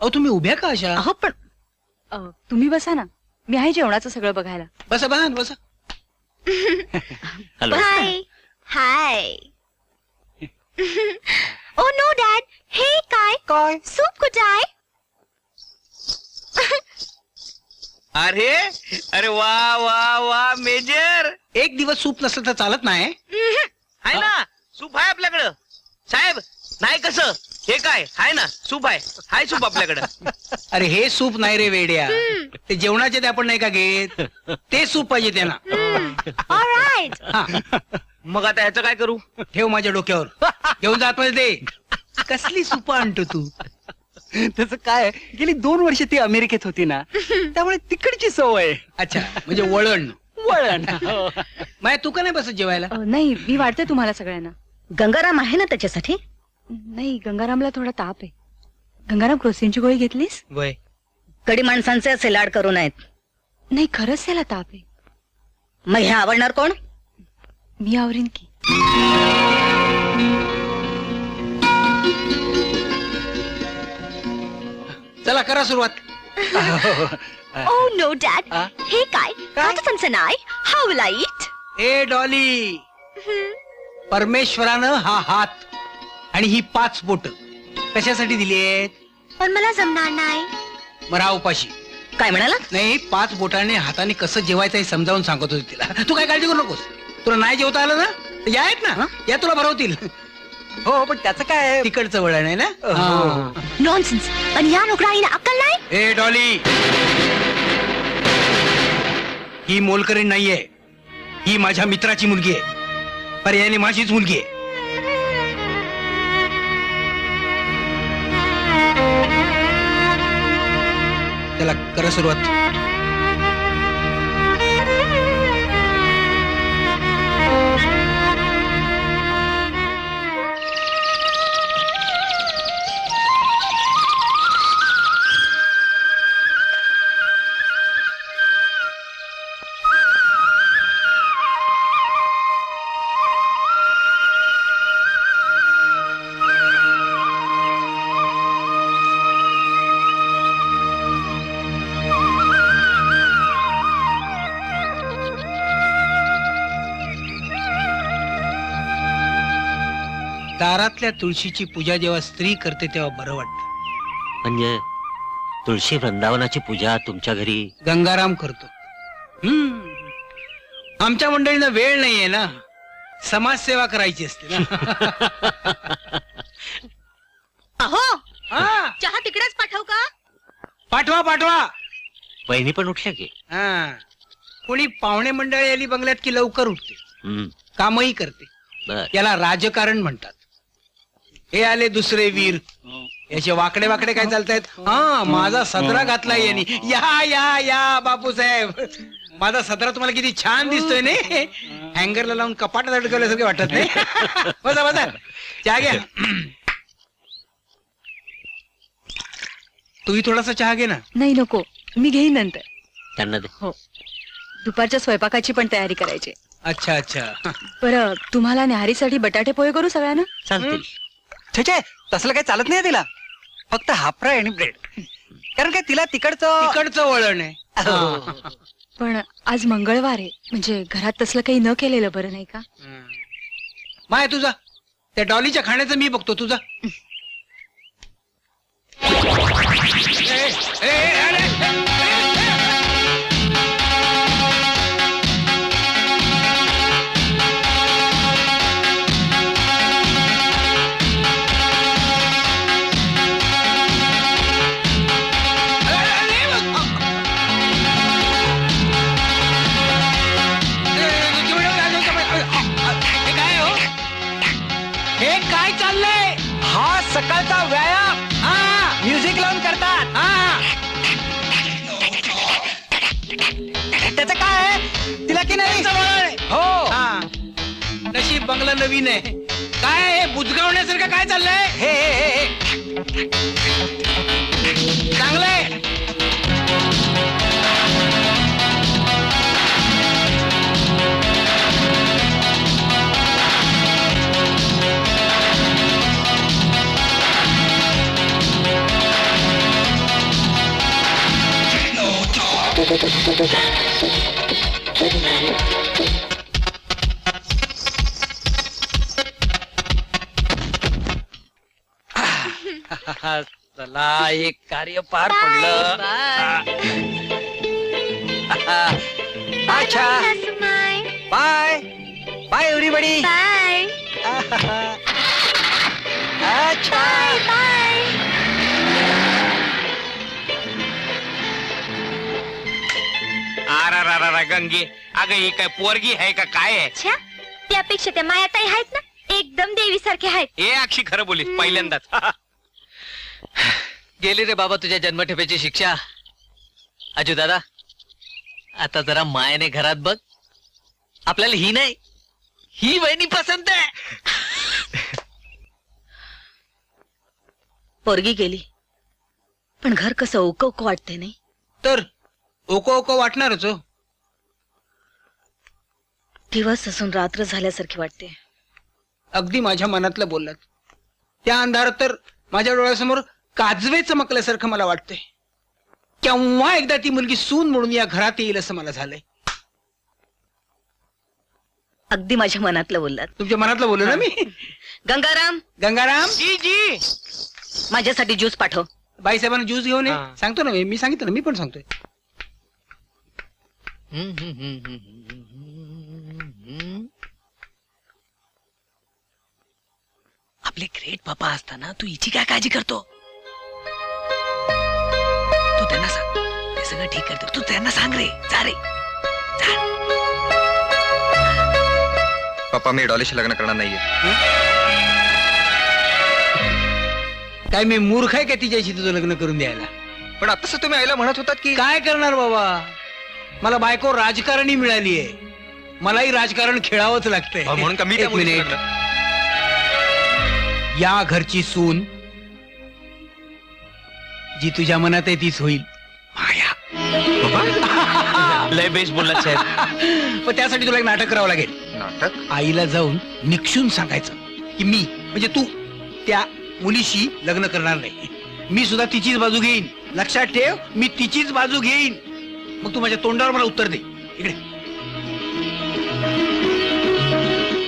अहो तुम्ही उभ्या का अशा? अहो पण अ, तुम्ही बसा ना. मी आहे जेवणाचं सगळं बघायला. बसा बसा ना, बसा hello hi hi oh no dad हे काय काय सूप कुठे आहे अरे अरे वा वा वा मेजर. एक दिवस सूप नसलं तर चालत नाही. आहे ना? सूप आहे आपल्याकडं. साहेब नाही कसं? हे काय? आहे ना सूप आहे. हाय सूप आपल्याकडं. अरे हे सूप नाही रे वेड्या. ते जेवणाचे ते आपण नाही का घेत? ते सूप पाहिजे त्यांना. ऑलराइट हा. मग आता ह्याचं काय करू? ठेव माझ्या डोक्यावर. घेऊन जात मध्ये दे. कसली सुपा आणतो तू? त्याचं काय? गेली दोन वर्ष ती अमेरिकेत होती ना. त्यामुळे तिकडची सवय. अच्छा म्हणजे वळण. वळण. माया तू का नाही बसत जेवायला? नाही मी वाढते तुम्हाला सगळ्यांना. गंगाराम आहे ना त्याच्यासाठी? नाही गंगारामला थोडा ताप आहे. गंगाराम क्रोसिनची गोळी घेतलीस? वय. कडी माणसांचे असे लाड करू नयेत. नाही खरंच त्याला ताप आहे. मग हे आवडणार कोण? मी आवरीन की. चला करा सुरुवात. Oh no dad? हे? काय? काचाचं नाही हाऊ इट ए डॉली. परमेश्वरानं हा हात आणि ही पाच बोट. कशासाठी दिली आहेत? पण मला जमणार नाही. मरा उपाशी. काय म्हणाला नाही पाच बोटाने हाताने कसं जेवायचं हे समजावून सांगत होते तिला. तू काय काळजी करू नकोस. तुला नाही जेवता आलं ना? तर या आहेत ना? या तुला भरवतील. हो पण त्याचं काय तिकडचं वळण आहे ना? हो. नॉनसेन्स आणि या नोकराईने अक्कल नाही? ए डॉली. ही मोलकरीण नाहीये. ही माझ्या मित्राची मुलगी आहे. पर्यायाने माझीच मुलगी आहे. त्याला करा सुरुवात. दारातल्या तुळशीची पूजा जेव्हा स्त्री करते तेव्हा बरं वाटतं. म्हणजे तुळशी वृंदावनाची पूजा तुमच्या घरी? गंगाराम करतो. हम्म. आमच्या मंडळीनं वेळ नाहीये ना. समाजसेवा करायची असते ना. अहो हा, चहा तिकडेच पाठव का? पाठवा पाठवा. वहिनी पण उठल्या की? हा. कोणी पाहुणे मंडळी आली बंगल्यात की लवकर उठते. हम्म, कामही करते. बर. याला राजकारण म्हणतात. हे आले दुसरे वीर. याचे वाकडे वाकडे काय चालतायत? हा. माझा सदरा घातलाय यांनी. या या या बापूसाहेब. माझा सदरा तुम्हाला किती छान दिसतोय ने? हँगरला लावून कपाटात अडकवल्यासारखे वाटत नाही बसा बसा. चहा घ्या. तूही थोडासा चहा घे ना. नाही नको. मी घेईन नंतर. त्यांना दे. हो. दुपारच्या स्वयंपाकाची पण तयारी करायची. अच्छा अच्छा. बरं तुम्हाला न्याहारीसाठी बटाटे पोहे करू सगळ्यांना? चालतील. छे छे तसलं काही चालत नाही तिला. फक्त हाफ फ्राय आणि ब्रेड. कारण काय तिला तिकडचं तिकडचं वळण आहे. हा. पण आज मंगळवार आहे. म्हणजे घरात तसलं काही न केलेलं बरं नाही का? माय तुझा? त्या डॉलीच्या खाण्याचं मी बघतो तुझा? हे बंगला नवीन आहे. काय हे बुजगावण्यासारखं काय चाललंय? हे हे हे चांगलंय हे चला एक कार्य पार पडलं. अच्छा. बाय बाय एव्हरीबडी बाय अच्छा आरा गंगे. अगं ही काय पोरगी आहे का काय आहे? त्यापेक्षा त्या मायाताई आहेत ना? एकदम देवी सारखे आहेत. ए अक्षी खरं बोलीस पहिल्यांदाच. गेली रे बाबा तुझ्या जन्मठेपेची शिक्षा. अजू दादा आता जरा मायने घरात बघ. आपल्याला ही नाही ही वहिनी पसंत आहे. पोरगी गेली पण घर कसं ओक ओक वाटते नाही. तर ओको ओको वाटणारच हो. दिवस असून रात्र झाल्यासारखी वाटते. अगदी माझ्या मनातलं बोललात. त्या अंधारात तर माझ्या डोळ्यासमोर काजवे चमकल्यासारखं मला वाटतंय. केव्हा एकदा ती मुलगी सून म्हणून या घरात येईल असं मला झालंय. अगदी माझ्या मनातलं बोललात. तुमच्या मनातलं बोललो ना मी? गंगाराम? गंगाराम? जी जी. माझ्यासाठी ज्यूस पाठव. बाईसाहेबांना ज्यूस घेऊन ये. हा. सांगतो ना मी. मी सांगितलं ना मी पण सांगतोय. आपले ग्रेट पापा असताना तू हिची काय काळजी करतो? त्यांना सांग. ते सगळं ठीक करते. तू त्यांना सांग रे. जा रे. पप्पा मी डॉलीशी लग्न करणार नाहीये. काय मी मूर्ख आहे का तिच्याशी तुझं लग्न करून द्यायला? पण आताच तुम्ही आईला म्हणत होतात की काय करणार बाबा? मला बायको राजकारणी मिळाली आहे. मलाही राजकारण खेळावंच लागतंय. अहो, म्हणून का मी त्या एक मुलीशी मिनिट. लग्न? या घरची सून जी तुझ्या मनात आहे तीच होईल. लय बेस्ट बोललात साहेब पण त्यासाठी तुला एक नाटक करावं लागेल. नाटक? आईला जाऊन निक्षून सांगायचं की मी म्हणजे तू त्या मुलीशी लग्न करणार नाही. मी सुद्धा तिचीच बाजू घेईन. लक्षात ठेव मी तिचीच बाजू घेईन. मग तू माझ्या तोंडावर मला उत्तर दे. इकडे.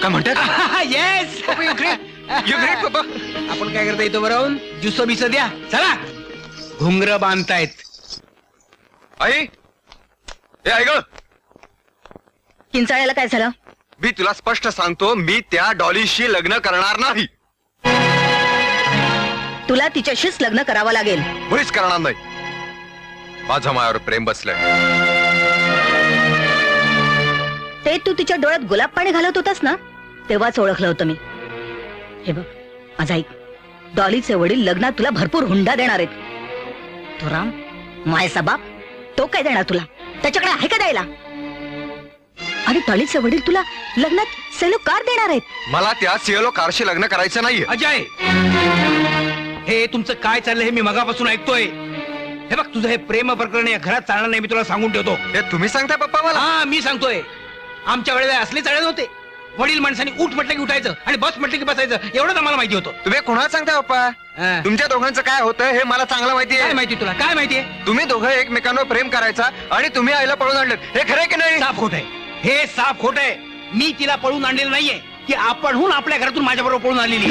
काय म्हणतात? येस आपण काय करता येतो बरं जुस बिस द्या. चला. घुंगर बांधतायत. आई ए ऐक किंचाळ्याला काय झालं? मी तुला स्पष्ट सांगतो मी त्या डॉलीशी लग्न करणार नाही. तुला तिच्याशीच लग्न करावं लागेल. मुळीच करणार नाही. माझं मायावर प्रेम बसलंय. ते तू तिच्या डोळ्यात गुलाब पाणी घालत होतास ना? तेव्हाच ओळखलं होतं मी. हे बघ माझा ऐक. डॉलीचे वडील लग्नात तुला भरपूर हुंडा देणार आहेत. तो राम मायचा बाप तो काय देणार तुला? त्याच्याकडे आहे का द्यायला? आणि डॉलीचे वडील तुला लग्नात सेलो कार देणार आहेत. मला त्या सीएलओ कारशी लग्न करायचं नाहीये. अजय हे तुमचं काय चाललंय हे मी मगापासून ऐकतोय. हे बघ तुझं हे प्रेम प्रकरण या घरात चालणार नाही मी तुला सांगून ठेवतो. हे तुम्ही सांगताय पप्पा मला? हा मी सांगतोय. आमच्या वेळेला असले चाळे नव्हते. वडील माणसांनी उठ म्हटलं की उठायचं आणि बस म्हटलं की बसायचं एवढंच आम्हाला माहिती होतं. तुम्ही कोणाला सांगताय पप्पा. तुमच्या दोघांचं काय होतं हे मला चांगलं माहिती काय आहे माहिती तुला? काय माहितीये तुम्ही दोघं एकमेकांवर प्रेम करायचा आणि तुम्ही आईला पळून आणलं. हे खरंय की नाही? साफ खोट आहे. हे साफ खोट आहे. मी तिला पळून आणलेलं नाहीये ती आपणहून आपल्या घरातून माझ्या बरोबर पळून आलेली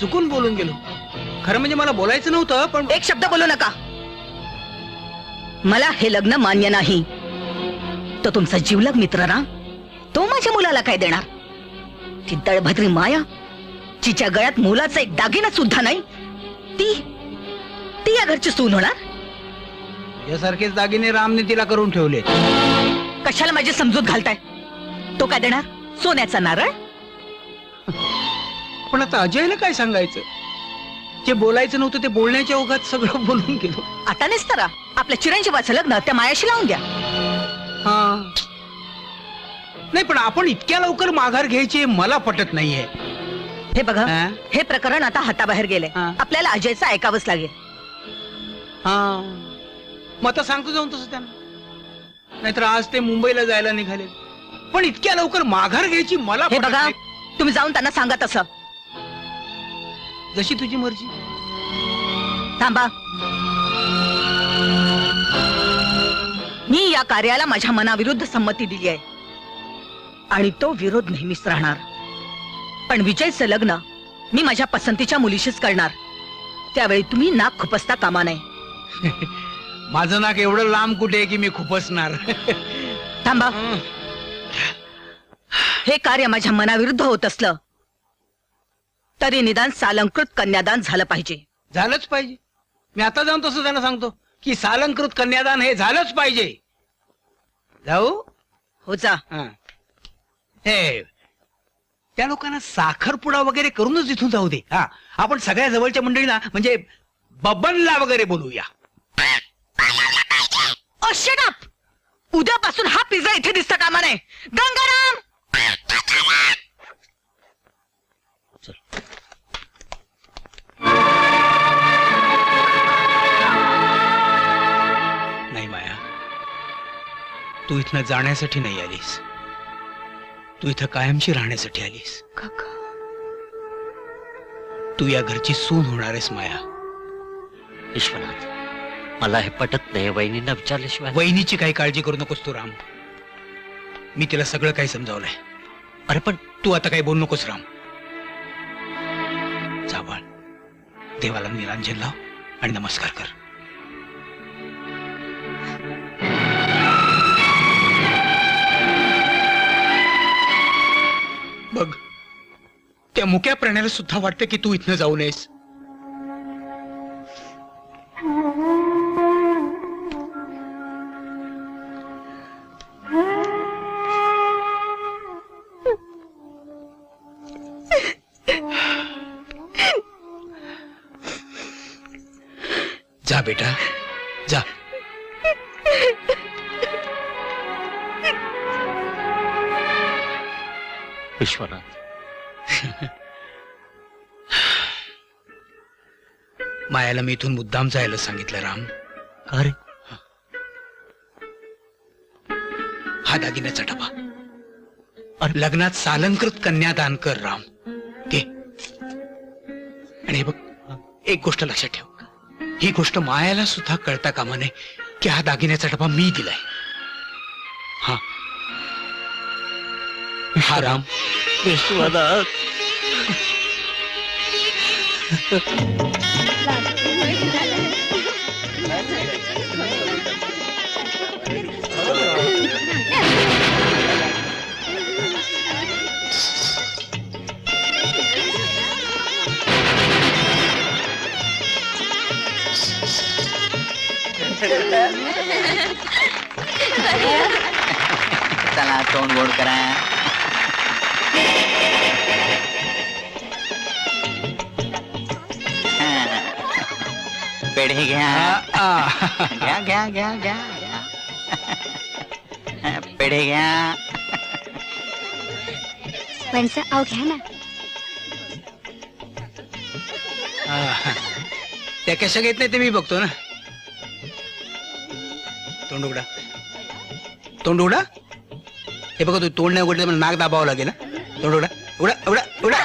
चुकून बोलून गेलो. खरं म्हणजे मला बोलायचं नव्हतं पण एक शब्द बोलू नका. मला हे लग्न मान्य नाही. तो तुमचा जीवलग मित्र ना? तो माझ्या मुलाला काय देणार? ती दळभद्री माया जिच्या गळ्यात मुलाचा एक दागिना सुद्धा नाही ती ती या घरची सून होणार? यासारखेच दागिने रामने तिला करून ठेवले. कशाला माझी समजूत घालताय? तो काय देणार? सोन्याचा नारळ? पण आता अजयला काय सांगायचं? जे बोलायचं नव्हतं ते बोलण्याच्या ओघात सगळं बोलून गेलो. आता नेसतारा आपल्या चिरंजीवाचं लग्न त्या मायाशी लावून द्या. हा. नाही पण आपण इतक्या लवकर माघार घ्यायची मला पटत नाहीये. हे बघा हा? हे प्रकरण आता हाताबाहेर गेलंय हा. आपल्याला अजयचं ऐकावंच लागेल. हा. मग आता सांगतो जाऊन तसं त्यांना. नाहीतर आज ते मुंबईला जायला निघाले. पण इतक्या लवकर माघार घ्यायची मला हे पटत बघा नाही. तुम्ही जाऊन त्यांना सांगा तसं. जशी तुझी मर्जी. थांबा. मी या कार्याला माझ्या मनाविरुद्ध संमती दिली आहे. आणि तो विरोध नेहमीच राहणार. पण विजयचं लग्न मी माझ्या पसंतीच्या मुलीशीच करणार. त्यावेळी तुम्ही नाक खुपसता कामा नये. माझं नाक एवढं लांब कुठे आहे की मी खुपसणार? थांबा. हे कार्य माझ्या मनाविरुद्ध होत असलं तरी निदान सालंकृत कन्यादान झालं पाहिजे. झालंच पाहिजे. मी आता जाऊन तसं त्यांना सांगतो की सालंकृत कन्यादान हे झालंच पाहिजे. जाऊ? हो जा. हा. हे त्या लोकांना साखरपुडा वगैरे करूनच इथून जाऊ दे. हा. आपण सगळ्या जवळच्या मंडळीना म्हणजे बब्बनला वगैरे बोलूया up! उद्यापासून हा पिझ्झा इथे दिसता कामा नये गंगाराम! नाही माया. तू इथनं जाण्यासाठी नाही आलीस. तू इथं कायमची राहण्यासाठी आलीस. तू या घरची सून होणार आहेस माया. विश्वनाथ मला हे पटत नाही वहिनींना विचारल्याशिवाय. वहिनीची काही काळजी करू नकोस तू राम. मी तिला सगळं काही समजावलंय. अरे पण तू आता काही बोलू नकोस राम. देवाला निरांजन लाव आणि नमस्कार कर. बघ त्या मुक्या प्राण्याला सुद्धा वाटतं की तू इथनं जाऊ नयेस. जा बेटा जा. विश्वनाथ. मायाला मी इथून मुद्दाम जायला सांगितलं राम. अरे हा दागिन्याचा डबा. अरे. लग्नात सालंकृत कन्यादान कर राम. घे आणि हे बघ एक गोष्ट लक्षात ठेव. ही गोष्ट मायाला सुद्धा कळता कामा नये की हा दागिन्याचा डबा मी दिलाय. हा. हा राम. विश्वनाथ. चला तोंड गोड करा. पेढे घ्या. घ्या घ्या घ्या घ्या. घ्या पेढे घ्या. वंसा अहो घ्या ना. हा. त्या कशा घेत नाही ते मी बघतो ना. तोंड उघडा. तोंड उघडा? हे बघा तू तोंड नाही उघडलं नाक दाबावं लागेल ना तोंड उघडा उघडा उघडा उघडा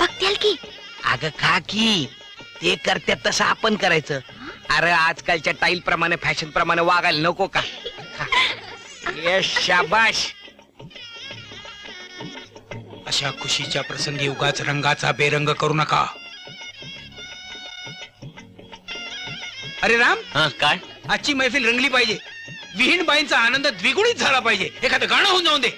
बघत्याल की. अगं खा की. ते करतात तसं आपण करायचं. अरे आजकालच्या टाईल प्रमाणे फॅशन प्रमाणे वागायला नको का. ये शाबाश. अशा खुशीच्या प्रसंगी उगाच रंगाचा बेरंग करू नका. अरे राम. हा काय? आजची मैफिल रंगली पाहिजे. विहीन बाईंचा आनंद द्विगुणित झाला पाहिजे. एखादं गाणं होऊन जाऊन दे.